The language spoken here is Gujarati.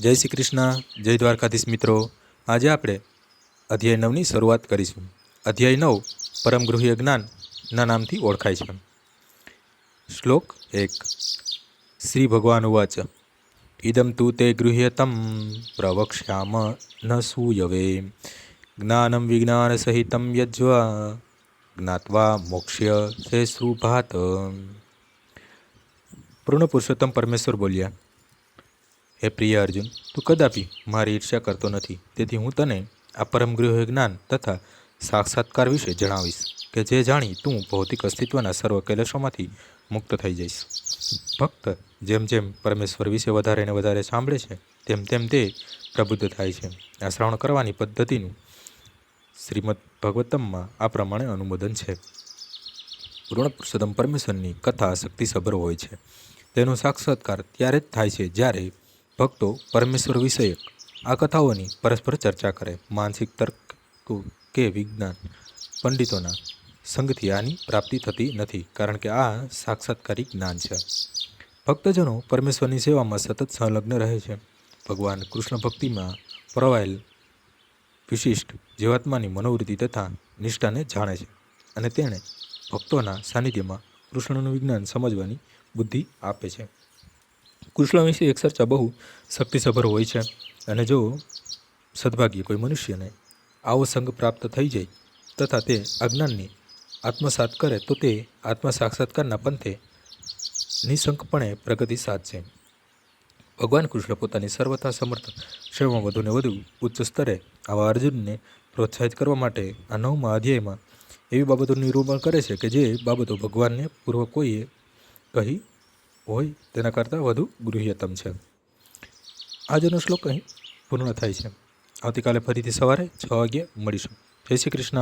જય શ્રી કૃષ્ણ, જય દ્વારકાધીશ મિત્રો. આજે આપણે અધ્યાય નવની શરૂઆત કરીશું. અધ્યાય નવ, પરમ ગૃહ્ય જ્ઞાનના નામથી ઓળખાય છે. શ્લોક એક, શ્રી ભગવાન ઉવાચ, ઇદમ તું તે ગૃહ્યતમ પ્રવક્ષ્યામ ન સૂયવે. જ્ઞાનમ વિજ્ઞાન સહિતમ યજ્વા, જ્ઞાત્વા મોક્ષ્ય સે શ્રુભાત પૂર્ણ પુરુષોત્તમ પરમેશ્વર બોલ્યા હે પ્રિય અર્જુન, તું કદાપી મારી ઈર્ષ્યા કરતો નથી. તેથી હું તને આ પરમગૃહ જ્ઞાન તથા સાક્ષાત્કાર વિશે જણાવીશ કે જે જાણી તું ભૌતિક અસ્તિત્વના સર્વ કૈલાસોમાંથી મુક્ત થઈ જઈશ. ભક્ત જેમ જેમ પરમેશ્વર વિશે વધારે ને વધારે સાંભળે છે, તેમ તેમ તે પ્રબુદ્ધ થાય છે. આ શ્રવણ કરવાની પદ્ધતિનું શ્રીમદ ભગવતમમાં આ પ્રમાણે અનુમોદન છે. પૂર્ણ પુરુષોત્તમ પરમેશ્વરની કથા શક્તિસભર હોય છે. તેનો સાક્ષાત્કાર ત્યારે જ થાય છે જ્યારે ભક્તો પરમેશ્વર વિષયક આ કથાઓની પરસ્પર ચર્ચા કરે માનસિક તર્ક કે વિજ્ઞાન. પંડિતોના સંગથી આની પ્રાપ્તિ થતી નથી કારણ કે આ સાક્ષાત્કારી જ્ઞાન છે. ભક્તજનો પરમેશ્વરની સેવામાં સતત સંલગ્ન રહે છે. ભગવાન કૃષ્ણ ભક્તિમાં પ્રવાયેલ વિશિષ્ટ જીવાત્માની મનોવૃત્તિ તથા નિષ્ઠાને જાણે છે અને તેણે ભક્તોના સાનિધ્યમાં કૃષ્ણનું વિજ્ઞાન સમજવાની બુદ્ધિ આપે છે. કૃષ્ણ વિશે એક ચર્ચા બહુ શક્તિસભર હોય છે. અને જો સદભાગ્ય કોઈ મનુષ્યને આવો સંગ પ્રાપ્ત થઈ જાય તથા તે અજ્ઞાનની આત્મસાત કરે, તો તે આત્મ સાક્ષાત્કારના પંથે નિશંકપણે પ્રગતિ સાધશે. ભગવાન કૃષ્ણ પોતાની સર્વથા સમર્થ સેવામાં વધુને વધુ ઉચ્ચ સ્તરે આવા અર્જુનને પ્રોત્સાહિત કરવા માટે આ નવમા અધ્યાયમાં એવી બાબતોનું નિરૂપણ કરે છે કે જે બાબતો ભગવાનને પૂર્વ કોઈએ કહી હોય તેના કરતાં વધુ ગૃહ્યતમ છે. આજનો શ્લોક અહીં પૂર્ણ થાય છે. આવતીકાલે ફરીથી સવારે છ વાગ્યે મળીશું. જય શ્રી કૃષ્ણ.